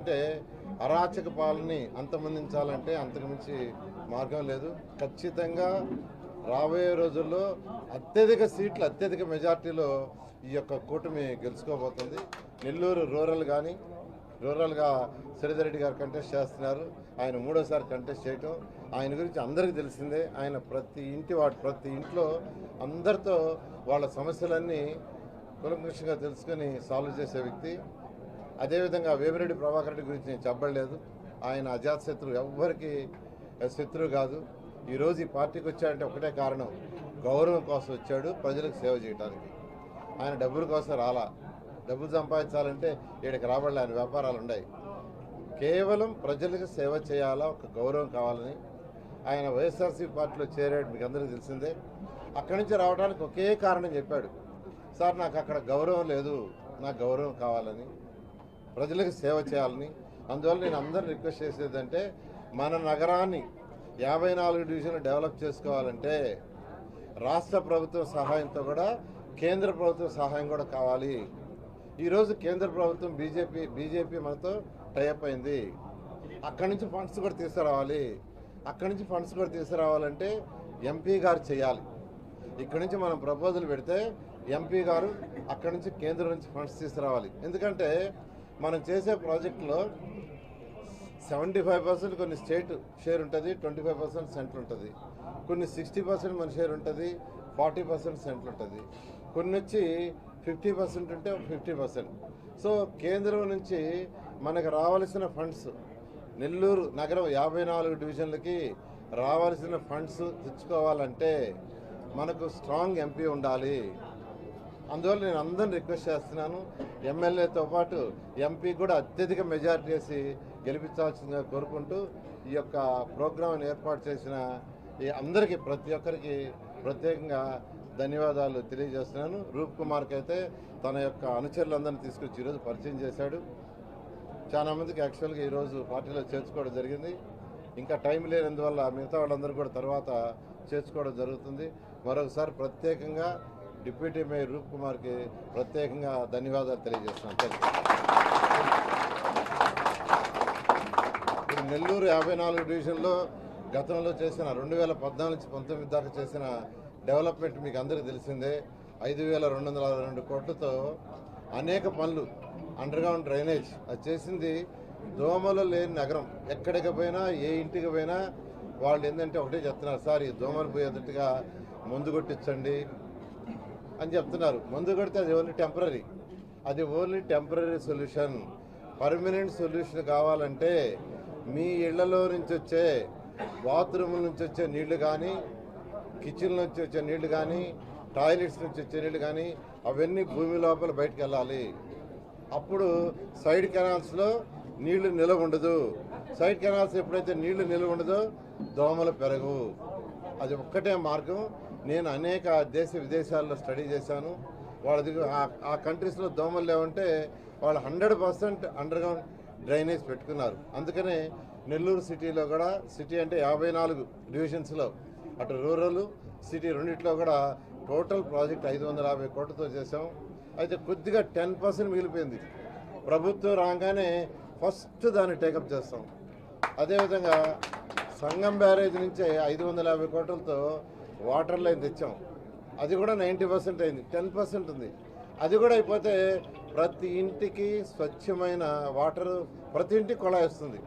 అంటే అరాచక పాలని అంతమందించాలంటే అంతకుమించి మార్గం లేదు. ఖచ్చితంగా రాబోయే రోజుల్లో అత్యధిక సీట్లు అత్యధిక మెజార్టీలో ఈ యొక్క కూటమి గెలుచుకోబోతుంది. నెల్లూరు రూరల్ కానీ రూరల్గా శ్రీధరెడ్డి గారు కంటెస్ట్ చేస్తున్నారు. ఆయన మూడోసారి కంటెస్ట్ చేయటం ఆయన గురించి అందరికీ తెలిసిందే. ఆయన ప్రతి ఇంటి వాటి ప్రతి ఇంట్లో అందరితో వాళ్ళ సమస్యలన్నీ కులంకృష్ణగా తెలుసుకొని సాల్వ్ చేసే వ్యక్తి. అదేవిధంగా వేమిరెడ్డి ప్రభాకర్ రెడ్డి గురించి నేను చెప్పలేదు. ఆయన అజాత్ శత్రువు ఎవ్వరికి శత్రువు కాదు. ఈరోజు ఈ పార్టీకి వచ్చాడంటే ఒకటే కారణం. గౌరవం కోసం వచ్చాడు ప్రజలకు సేవ చేయడానికి ఆయన డబ్బుల కోసం రాలా. డబ్బులు సంపాదించాలంటే ఈడికి రాబడలే ఆయన వ్యాపారాలు ఉన్నాయి. కేవలం ప్రజలకు సేవ చేయాలా? ఒక గౌరవం కావాలని. ఆయన వైఎస్ఆర్సీ పార్టీలో చేరాడు మీకు అందరికీ తెలిసిందే. అక్కడి నుంచి రావడానికి ఒకే కారణం చెప్పాడు. సార్ నాకు అక్కడ గౌరవం లేదు. నాకు గౌరవం కావాలని. ప్రజలకు సేవ చేయాలని. అందువల్ల నేను అందరిని రిక్వెస్ట్ చేసేదంటే మన నగరాన్ని యాభై నాలుగు డివిజన్లు డెవలప్ చేసుకోవాలంటే రాష్ట్ర ప్రభుత్వం సహాయంతో కూడా కేంద్ర ప్రభుత్వం సహాయం కూడా కావాలి. ఈరోజు కేంద్ర ప్రభుత్వం బీజేపీ బీజేపీ మనతో టైప్ అయింది. అక్కడి నుంచి ఫండ్స్ కూడా తీసుకురావాలి. అక్కడి నుంచి ఫండ్స్ కూడా తీసుకురావాలంటే ఎంపీ గారు చేయాలి. ఇక్కడి నుంచి మనం ప్రపోజల్ పెడితే ఎంపీ గారు అక్కడి నుంచి కేంద్రం నుంచి ఫండ్స్ తీసుకురావాలి. ఎందుకంటే మనం చేసే ప్రాజెక్టులో సెవెంటీ ఫైవ్ పర్సెంట్ కొన్ని స్టేట్ షేర్ ఉంటుంది ట్వంటీ ఫైవ్ పర్సెంట్ సెంటర్ ఉంటుంది. కొన్ని సిక్స్టీ పర్సెంట్ మన షేర్ ఉంటుంది ఫార్టీ పర్సెంట్ సెంటర్ ఉంటుంది. కొన్ని వచ్చి ఫిఫ్టీ పర్సెంట్ ఉంటే ఫిఫ్టీ పర్సెంట్. సో కేంద్రం నుంచి మనకు రావాల్సిన ఫండ్స్ నెల్లూరు నగరం యాభై నాలుగు డివిజన్లకి రావాల్సిన ఫండ్స్ తెచ్చుకోవాలంటే మనకు స్ట్రాంగ్ ఎంపీ ఉండాలి. అందువల్ల నేను అందరిని రిక్వెస్ట్ చేస్తున్నాను. ఎమ్మెల్యేతో పాటు ఎంపీ కూడా అత్యధిక మెజారిటీ వేసి గెలిపించాల్సిందిగా కోరుకుంటూ ఈ యొక్క ప్రోగ్రాంను ఏర్పాటు చేసిన ఈ అందరికీ ప్రతి ఒక్కరికి ప్రత్యేకంగా ధన్యవాదాలు తెలియజేస్తున్నాను. రూప్ కుమార్కి అయితే తన యొక్క అనుచరులందరినీ తీసుకొచ్చి ఈరోజు పరిచయం చేశాడు. చాలామందికి యాక్చువల్గా ఈరోజు పార్టీలో చేర్చుకోవడం జరిగింది. ఇంకా టైం లేనందువల్ల మిగతా వాళ్ళందరూ కూడా తర్వాత చేర్చుకోవడం జరుగుతుంది. మరొకసారి ప్రత్యేకంగా డిప్యూటీ మేయర్ రూప్ కుమార్కి ప్రత్యేకంగా ధన్యవాదాలు తెలియజేస్తున్నాను థాంక్ ఇప్పుడు నెల్లూరు యాభై నాలుగు డివిజన్లో గతంలో చేసిన రెండు వేల పద్నాలుగు నుంచి పంతొమ్మిది దాకా చేసిన డెవలప్మెంట్ మీకు అందరికీ తెలిసిందే. ఐదు వేల రెండు వందల అరవై రెండు కోట్లతో అనేక పనులు అండర్గ్రౌండ్ డ్రైనేజ్ అది చేసింది దోమలు లేని నగరం. ఎక్కడికి పోయినా ఏ ఇంటికి పోయినా వాళ్ళు ఏంటంటే ఒకటే చెప్తున్నారు సార్ ఈ దోమలు పోయేటట్టుగా ముందు కొట్టించండి అని చెప్తున్నారు. మందు కొడితే అది ఓన్లీ టెంపరీ అది only temporary solution. Permanent solution కావాలంటే మీ ఇళ్ళలో నుంచి వచ్చే బాత్రూముల నుంచి వచ్చే నీళ్ళు కానీ కిచెన్ నుంచి వచ్చే నీళ్ళు కానీ టాయిలెట్స్ నుంచి వచ్చే నీళ్ళు కానీ అవన్నీ భూమి లోపల బయటకు వెళ్ళాలి అప్పుడు సైడ్ కెనాల్స్లో నీళ్ళు నిలవ ఉండదు. సైడ్ కెనాల్స్ ఎప్పుడైతే నీళ్ళు నిలవ ఉండదో దోమలు పెరగవు. అది ఒక్కటే మార్గం. నేను అనేక దేశ విదేశాల్లో స్టడీ చేశాను. వాళ్ళ దగ్గర ఆ కంట్రీస్లో దోమలు లేవంటే వాళ్ళు hundred percent underground drainage పెట్టుకున్నారు. అందుకనే నెల్లూరు సిటీలో కూడా సిటీ అంటే యాభై నాలుగు డివిజన్స్లో అటు రూరల్ సిటీ రెండిట్లో కూడా టోటల్ ప్రాజెక్ట్ ఐదు వందల యాభై కోట్లతో చేసాం అయితే కొద్దిగా టెన్ పర్సెంట్ మిగిలిపోయింది. ప్రభుత్వం రాగానే ఫస్ట్ దాన్ని టేకప్ చేస్తాం. అదేవిధంగా సంగం బ్యారేజ్ నుంచి ఐదు వందల యాభై కోట్లతో వాటర్ లైన్ తెచ్చాం. అది కూడా నైంటీ పర్సెంట్ అయింది. టెన్ పర్సెంట్ ఉంది. అది కూడా అయిపోతే ప్రతి ఇంటికి స్వచ్ఛమైన వాటర్ ప్రతి ఇంటికి కొళాయి వస్తుంది.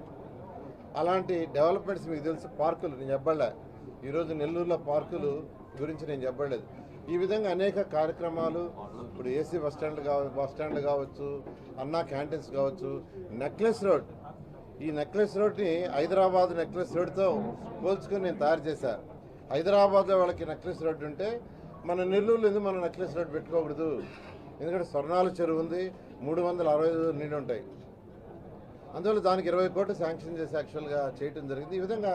అలాంటి డెవలప్మెంట్స్ మీకు తెలుసు పార్కులు. నేను చెప్పలే. ఈరోజు నెల్లూరులో పార్కులు గురించి నేను చెప్పలేదు. ఈ విధంగా అనేక కార్యక్రమాలు ఇప్పుడు ఏసీ బస్ స్టాండ్ కావ బస్ స్టాండ్ కావచ్చు అన్నా క్యాంటీన్స్ కావచ్చు నెక్లెస్ రోడ్. ఈ నెక్లెస్ రోడ్ని హైదరాబాద్ నెక్లెస్ రోడ్తో పోల్చుకొని నేను తయారు చేశాను హైదరాబాద్లో వాళ్ళకి నెక్లెస్ రోడ్డు ఉంటే మన నెల్లూరులో ఎందుకు మనం నెక్లెస్ రోడ్ పెట్టుకోకూడదు? ఎందుకంటే స్వర్ణాల చెరువు ఉంది మూడు వందల అరవై ఐదు ఉంటాయి. అందువల్ల దానికి ఇరవై కోట్లు శాంక్షన్ చేసి యాక్చువల్గా చేయటం జరిగింది. ఈ విధంగా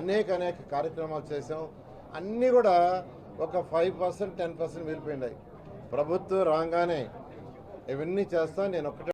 అనేక అనేక కార్యక్రమాలు చేసాం అన్నీ కూడా ఒక ఫైవ్ పర్సెంట్ టెన్ పర్సెంట్ వెళ్ళిపోయినాయి ప్రభుత్వం రాగానే ఇవన్నీ చేస్తా. నేను ఒకటే